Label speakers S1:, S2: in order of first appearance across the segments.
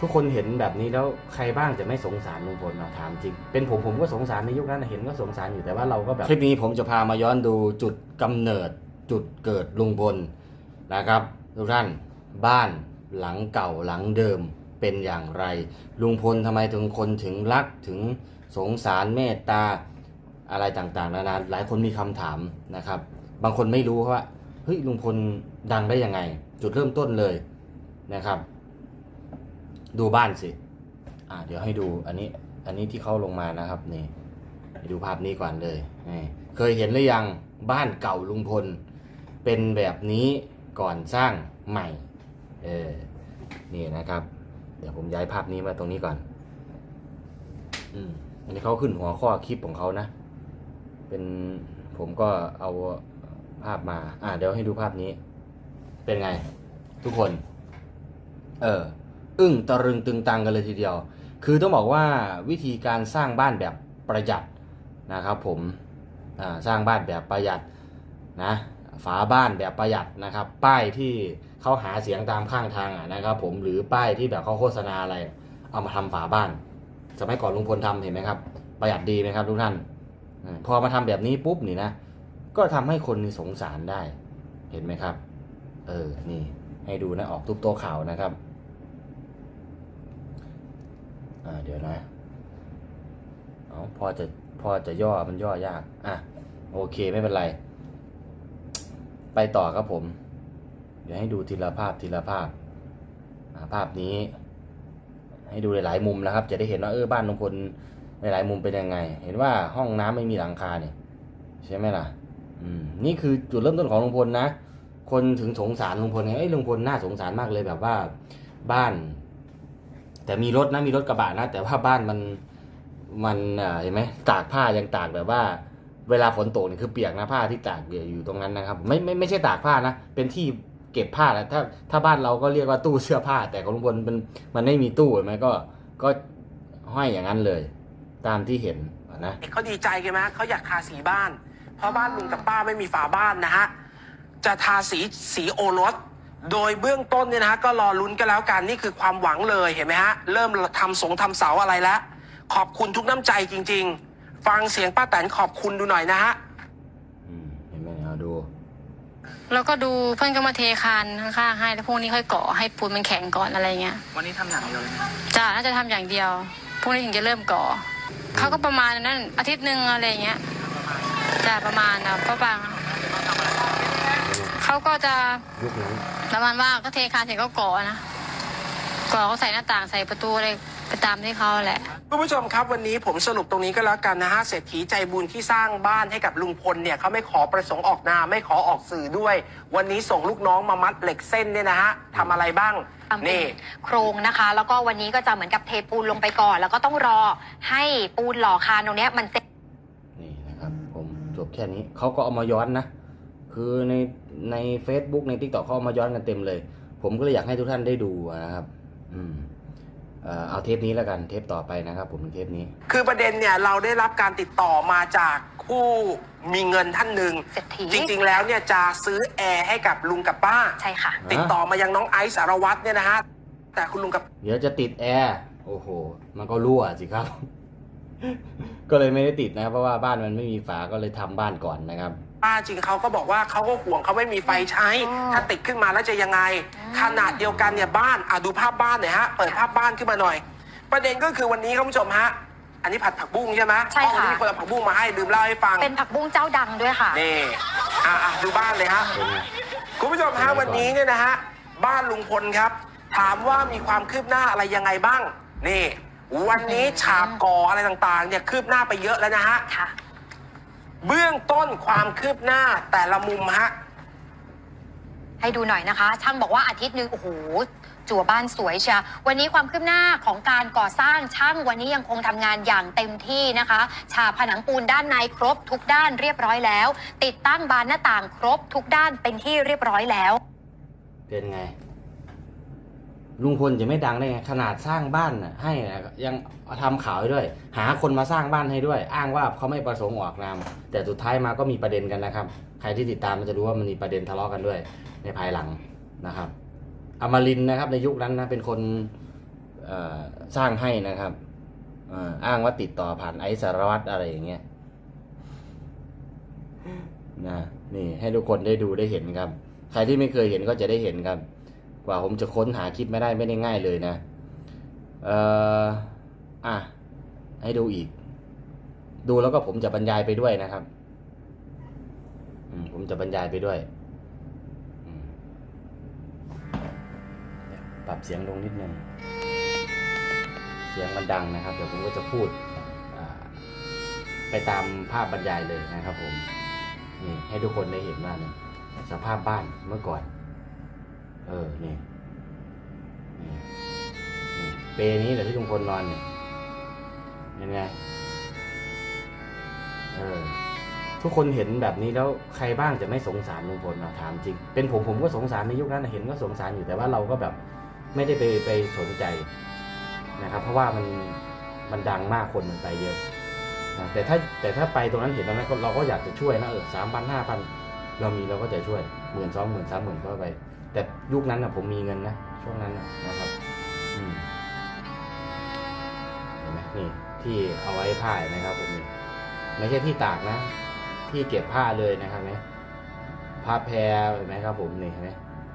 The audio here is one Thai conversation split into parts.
S1: ทุกคนเห็นแบบนี้แล้วใครบ้างจะไม่สงสารลุงพลเนาะถามจริง เป็นผมผมก็สงสารในยุคนั้นเห็นก็สงสารอยู่แต่ว่าเราก็แบบคลิปนี้ผมจะพามาย้อนดูจุดกำเนิดจุดเกิดลุงพลนะครับทุกท่านบ้านหลังเก่าหลังเดิมเป็นอย่างไร ลุงพลทำไมถึงคนถึงรักถึงสงสารเมตตาอะไรต่างๆนานาหลายคนมีคำถามนะครับ บางคนไม่รู้ว่าเฮ้ยลุงพลดังได้ยังไง จุดเริ่มต้นเลยนะครับ ดูบ้านสิ อ่า เดี๋ยวให้ดู อันนี้ อันนี้ที่เขาลงมานะครับนี่ไปดูภาพนี้ก่อนเลยนี่เคยเห็นหรือยังบ้านเก่าลุงพล เป็นแบบนี้ก่อนสร้างใหม่ เออ นี่นะครับ เดี๋ยวผมย้ายภาพนี้มาตรงนี้ก่อน อืม อันนี้เขาขึ้นหัวข้อคลิปของเขานะ เป็นผมก็เอาภาพมา อ่าเดี๋ยวให้ดูภาพนี้ เป็นไง ทุกคน เออ อึ้งตะรึงตึงตังกันเลยทีเดียว คือต้องบอกว่าวิธีการสร้างบ้านแบบประหยัดนะครับผมสร้างบ้านแบบประหยัดนะฝาบ้านแบบประหยัดนะครับ ป้ายที่เขาหาเสียงตามข้างทางนะครับ ผมหรือป้ายที่แบบเขาโฆษณาอะไร เอามาทำฝาบ้าน สมัยก่อนลุงพลทำเห็นไหมครับ ประหยัดดีไหมครับทุกท่าน พอมาทำแบบนี้ปุ๊บนี่นะ ก็ทำให้คนสงสารได้ เห็นไหมครับ เออ นี่ให้ดูนะออกทุบโต๊ะข่าวนะครับ อ่าเดี๋ยวนะเอาพอจะพอจะย่อมันย่อยาก อะ โอเคไม่เป็นไร ไปต่อครับผม เดี๋ยวให้ดูทีละภาพทีละภาพภาพนี้ ให้ดูหลายๆมุมนะครับ จะได้เห็นว่าเออบ้านลุงพลหลายๆมุมเป็นยังไง เห็นว่าห้องน้ำไม่มีหลังคาเนี่ยใช่ไหมล่ะ อืมนี่คือจุดเริ่มต้นของลุงพลนะ คนถึงสงสารลุงพลไงเอ้ยลุงพลน่าสงสารมากเลยแบบว่า บ้าน แต่มีรถนะมีรถกระบะนะ แต่ว่าบ้านมันมันเห็นไหมตากผ้ายังตากแบบว่า เวลาฝนตกนี่คือเปียกนะผ้าที่ตากอยู่ตรงนั้นนะครับ ไม่ไม่ไม่ใช่ตากผ้านะ เป็นที่เก็บผ้าแล้วถ้าถ้าบ้านเราก็เรียกว่าตู้เสื้อผ้า แต่ของลุงพลมันมันไม่มีตู้เห็นไหมก็ก็ห้อยอย่างนั้นเลย ตามที่เห็นนะ
S2: เขาดีใจกันไหมเขาอยากทาสีบ้าน เพราะบ้านลุงกับป้าไม่มีฝาบ้านนะฮะจะทาสีสีโอรส โดยเบื้องต้นเนี่ยนะฮะก็รอลุ้นกันแล้วกันนี่คือความหวังเลยเห็นไหมฮะเริ่มทำสงทำเสาอะไรแล้ว ขอบคุณทุกน้ำใจจริง ๆ ฟังเสียงป้าแตนขอบคุณดูหน่อยนะฮะ
S1: อืมเห็นไหมเอาดู
S3: แล้วก็ดูเพื่อนก็มาเทคานข้างๆให้แล้วพวกนี้ค่อยเกาะให้ปูนมันแข็งก่อนอะไรเงี้ย
S2: วันนี้ทำอย่างเดียวเลย
S3: จ้าน่าจะทำอย่างเดียวพวกนี้ถึงจะเริ่มก่อเขาก็ประมาณนั้นอาทิตย์หนึ่งอะไรเงี้ยจ้าประมาณนะป้าปัง เขาก็จะ
S1: ยุคนั้น
S3: ประมาณว่าก็เทคานเสร็จก็ก่อนะก่อเขาใส่หน้าต่างใส่ประตูอะไรไปตามที่เขาแหละ
S2: คุณผู้ชมครับวันนี้ผมสรุปตรงนี้ก็แล้วกันนะฮะเศรษฐีใจบุญที่สร้างบ้านให้กับลุงพลเนี่ยเขาไม่ขอประสงค์ออกนามไม่ขอออกสื่อด้วย วันนี้ส่งลูกน้องมามัดเหล็กเส้นเนี่ยนะฮะทำอะไรบ้าง
S4: ทำเป็น
S2: นี่
S4: โครงนะคะ แล้วก็วันนี้ก็จะเหมือนกับเทปูนลงไปก่อน แล้วก็ต้องรอให้ปูนหล่อคานตรงเนี้ยมันเสร็จ
S1: นี่นะครับผมจบแค่นี้เขาก็เอามาย้อนนะ คือในใน Facebook ใน t ิ k t o k เขาเอามาย้อนกันเต็มเลย ผมก็เลยอยากให้ทุกท่านได้ดูนะครับ อืมเอ่อเอาเทปนี้แล้วกันเทปต่อไปนะครับ ผมเทปนี้
S2: คือประเด็นเนี่ยเราได้รับการติดต่อมาจากผู้มีเงินท่านหนึ่ง
S4: เศรษฐี
S2: จริง ๆ แล้วเนี่ยจะซื้อแอร์ให้กับลุงกับป้า
S4: ใช่ค่ะ
S2: ติดต่อมายังน้องไอซ์สารวัตรเนี่ยนะฮะแต่คุณลุงกับ
S1: เดี๋ยวจะติดแอร์โอ้โห มันก็รั่วสิครับ ก็เลยไม่ได้ติดนะครับ เพราะว่าบ้านมันไม่มีฝาก็เลยทำบ้านก่อนนะครับ
S2: ป้าจริงเขาก็บอกว่าเขาก็ห่วงเขาไม่มีไฟใช้
S4: อ๋อ
S2: ถ้าติดขึ้นมาแล้วจะยังไง ขนาดเดียวกันเนี่ยบ้านอะดูภาพบ้านหน่อยฮะ เปิดภาพบ้านขึ้นมาหน่อย ประเด็นก็คือวันนี้คุณผู้ชมฮะ อันนี้ผัดผักบุ้งใช่ไหม
S4: ใช่
S2: อ๋อวัน
S4: ค่ะ
S2: นี้มีคนเอาผักบุ้งมาให้ลืมเล่าให้ฟัง
S4: เป็นผักบุ้งเจ้าดังด้วยค่ะ
S2: นี่อะอะดูบ้านเลยฮะ
S1: เป็นไง
S2: คุณผู้ชมฮะ
S1: เป็นไงก่อน
S2: วันนี้เนี่ยนะฮะ บ้านลุงพลครับ ถามว่ามีความคืบหน้าอะไรยังไงบ้าง นี่ วันนี้ฉากก่ออะไรต่างๆ เนี่ยคืบหน้าไปเยอะแล้วนะฮะ
S4: ค่ะ
S2: เบื้องต้นความคืบหน้าแต่ละมุมฮะ
S4: ให้ดูหน่อยนะคะ ช่างบอกว่าอาทิตย์หนึ่งโอ้โหจั่วบ้านสวยเชียวันนี้ความคืบหน้าของการก่อสร้างช่างวันนี้ยังคงทำงานอย่างเต็มที่นะคะ ฉาบผนังปูนด้านในครบทุกด้านเรียบร้อยแล้ว ติดตั้งบานหน้าต่างครบทุกด้านเป็นที่เรียบร้อยแล้ว
S1: เป็นไง ลุงพลจะไม่ดังได้ไงขนาดสร้างบ้านให้ยังทำข่าวให้ด้วย หาคนมาสร้างบ้านให้ด้วย อ้างว่าเขาไม่ประสงค์ออกนามแต่สุดท้ายมาก็มีประเด็นกันนะครับ ใครที่ติดตามมันจะรู้ว่ามันมีประเด็นทะเลาะกันด้วย ในภายหลังนะครับอมรินนะครับ ในยุคนั้นนะเป็นคนสร้างให้นะครับอ่ออ้างว่าติดต่อผ่านไอซ์สารวัตรอะไรอย่างเงี้ยนะนี่ให้ทุกคนได้ดูได้เห็นครับ ใครที่ไม่เคยเห็นก็จะได้เห็นครับ กว่าผมจะค้นหาคลิปไม่ได้ไม่ได้ง่ายเลยนะเอ่ออะให้ดูอีก ดูแล้วก็ผมจะบรรยายไปด้วยนะครับผมจะบรรยายไปด้วยปรับเสียงลงนิดนึงเสียงมันดังนะครับ เดี๋ยวผมก็จะพูดไปตามภาพบรรยายเลยนะครับผมนี่ให้ทุกคนได้เห็นว่านี่สภาพบ้านเมื่อก่อน เออนี่นี่นี่เปนี้แหละที่ลุงพลนอนเนี่ยเป็นไงเออทุกคนเห็นแบบนี้แล้วใครบ้างจะไม่สงสารลุงพลนะถามจริง เป็นผมผมก็สงสารในยุคนั้นเห็นก็สงสารอยู่แต่ว่าเราก็แบบไม่ได้ไปไปสนใจนะครับ เพราะว่ามันมันดังมากคนมันไปเยอะนะแต่ถ้าแต่ถ้าไปตรงนั้นเห็นตรงนั้นเราก็อยากจะช่วยนะเออสามพันห้าพันเรามีเราก็จะช่วยหมื่นสองหมื่นสามหมื่นก็ไป แต่ยุคนั้นนะผมมีเงินนะ ช่วงนั้นนะนะครับเห็นไหมนี่ ที่เอาไว้ผ้าเห็นะครับ ผมนี่ไม่ใช่ที่ตากนะ ที่เก็บผ้าเลยนะครับเนี่ยผ้าแพรเห็นไหมครับ ผมนี่เห็นไหม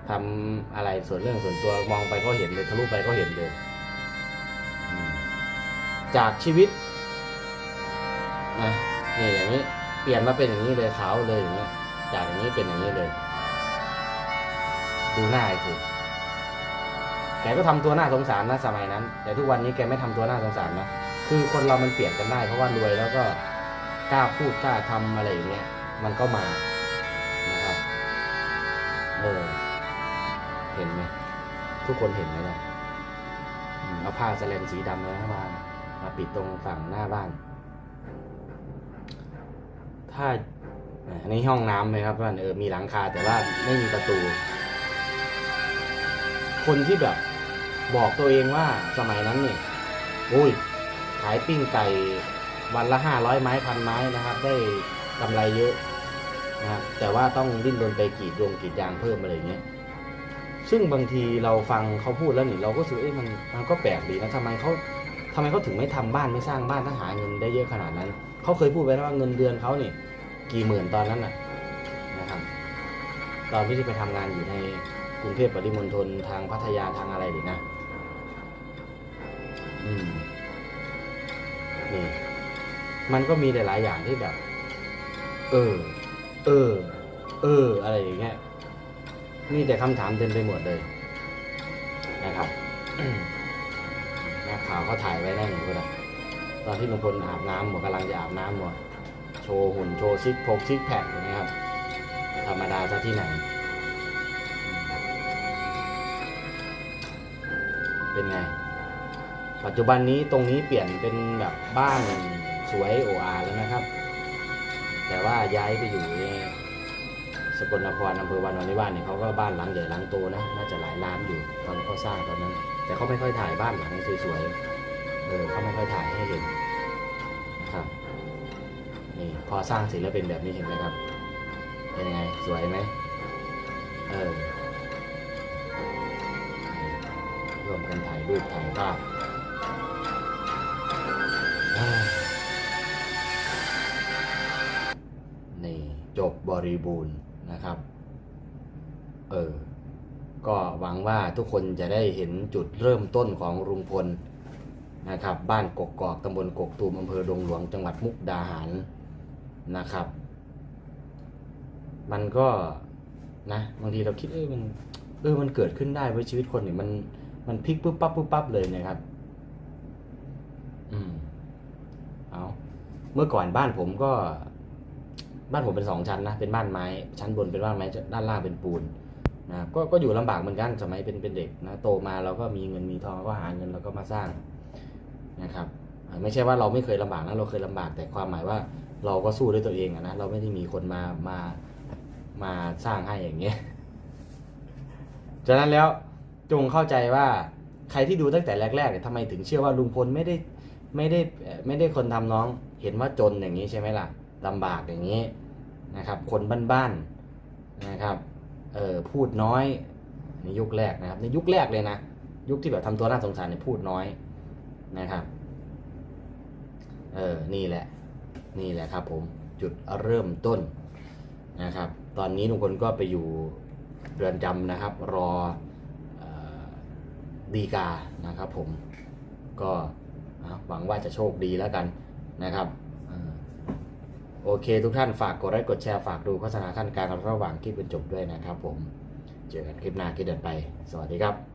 S1: ทำอะไรส่วนเรื่องส่วนตัวมองไปก็เห็นเลยทะลุไปก็เห็นเลยจากชีวิตนะนี่อย่างนี้ เปลี่ยนมาเป็นอย่างนี้เลยขาวเลยอย่างนี้จากอย่างนี้เป็นอย่างนี้เลย ดูหน้าไอ้สิแกก็ทำตัวหน่าสงสารนะสมัยนั้น แต่ทุกวันนี้แกไม่ทำตัวหน่าสงสารนะคือคนเรามันเปลี่ยนกันได้ เพราะว่ารวยแล้วก็กล้าพูดกล้าทำอะไรอย่างเงี้ยมันก็มานะครับเออเห็นไหมทุกคนเห็นไหมนี่ยอืมเอาผ้าสแลนสีดำเลยนะมามาปิดตรงฝั่งหน้าบ้าน ถ้าอันนี้ห้องน้ำเลยครับว่าเออมีหลังคาแต่ว่าไม่มีประตู คนที่แบบบอกตัวเองว่าสมัยนั้นนี่โอ้ยขายปิ้งไก่วันละห้าร้อยไม้พันไม้นะครับ ได้กำไรเยอะนะครับแต่ว่าต้องดิ้นรนไปกีดยงกีดยางเพิ่มอะไรอย่างเงี้ยซึ่งบางทีเราฟังเขาพูดแล้วนี่เราก็รู้สึกเอ้ยมันมันก็แปลกดีนะทำไมเขาทำไมเขาถึงไม่ทำบ้านไม่สร้างบ้านถ้าหาเงินได้เยอะขนาดนั้น เขาเคยพูดไว้แล้วว่าเงินเดือนเขาเนี่ยกี่หมื่นตอนนั้นน่ะนะครับ ตอนที่ไปทำงานอยู่ใน รุงเทพปริมณฑลทางพัทยาทางอะไรหรือนะอืมนี่มันก็มีหลาย ๆ อย่างที่แบบ เออ เออ เออ อะไรอย่างเงี้ยมีแต่คำถามเต็มไปหมดเลย นะครับนักข่าวเขาถ่ายไว้ได้หนึ่งคนนะตอนที่ลุงพลอาบน้ำหมดกำลังจะอาบน้ำหมดโชว์หุ่นโชว์ซิกพกซิกแพคอย่างเงี้ยครับ ธรรมดาซะที่ไหน เป็นไง ปัจจุบันนี้ตรงนี้เปลี่ยนเป็นแบบบ้านสวยโออาแล้วนะครับ แต่ว่าย้ายไปอยู่ในสกลนครอำเภอวานอนนิวาสเนี่ยเขาก็บ้านหลังใหญ่หลังโตนะน่าจะหลายล้านอยู่ตอนเขาสร้างตอนนั้น แต่เขาไม่ค่อยถ่ายบ้านหลังสวยๆเออเขาไม่ค่อยถ่ายให้เห็นนะครับนี่พอสร้างเสร็จแล้วเป็นแบบนี้เห็นไหมครับ เป็นไงสวยไหมเออ ร่วมกันถ่ายรูปถ่ายภาพนี่จบบริบูรณ์นะครับ เออ ก็หวังว่าทุกคนจะได้เห็นจุดเริ่มต้นของลุงพลนะครับ บ้านกกกอกตำบลกกตูมอำเภอดงหลวงจังหวัดมุกดาหารนะครับ มันก็นะบางทีเราคิดเออมันเออมันเกิดขึ้นได้เว้ชีวิตคนเนี่ยมัน มันพลิกปุ๊บปั๊บปุ๊บปั๊บเลยนะครับ อืม เอาเมื่อก่อนบ้านผมก็ บ้านผมเป็นสองชั้นนะ เป็นบ้านไม้ ชั้นบนเป็นบ้านไม้ ด้านล่างเป็นปูนนะครับก็ก็อยู่ลำบากเหมือนกันสมัยเป็นเป็นเด็กนะโตมาเราก็มีเงินมีทองก็หาเงินเราก็มาสร้างนะครับ ไม่ใช่ว่าเราไม่เคยลำบากนะเราเคยลำบากแต่ความหมายว่า เราก็สู้ด้วยตัวเองอะนะเราไม่ได้มีคนมามามาสร้างให้อย่างเงี้ยฉะนั้นแล้ว จงเข้าใจว่าใครที่ดูตั้งแต่แรกๆเนี่ยทำไมถึงเชื่อว่าลุงพลไม่ได้ไม่ได้ไม่ได้คนทำน้องเห็นว่าจนอย่างนี้ใช่ไหมล่ะลำบากอย่างนี้นะครับ คนบ้านๆนะครับเออพูดน้อยในยุคแรกนะครับ ในยุคแรกเลยนะ ยุคที่แบบทำตัวน่าสงสารเนี่ยพูดน้อยนะครับเออนี่แหละ นี่แหละครับ ผมจุดเริ่มต้นนะครับ ตอนนี้ลุงพลก็ไปอยู่เรือนจำนะครับ รอ ดีกานะครับผมก็หวังว่าจะโชคดีแล้วกันนะครับโอเคทุกท่านฝากกดไลค์กดแชร์ฝากดูโฆษณาขั้นกลางระหว่างคลิปเป็นจบด้วยนะครับผม เจอกันคลิปหน้าคลิปเดินไป สวัสดีครับ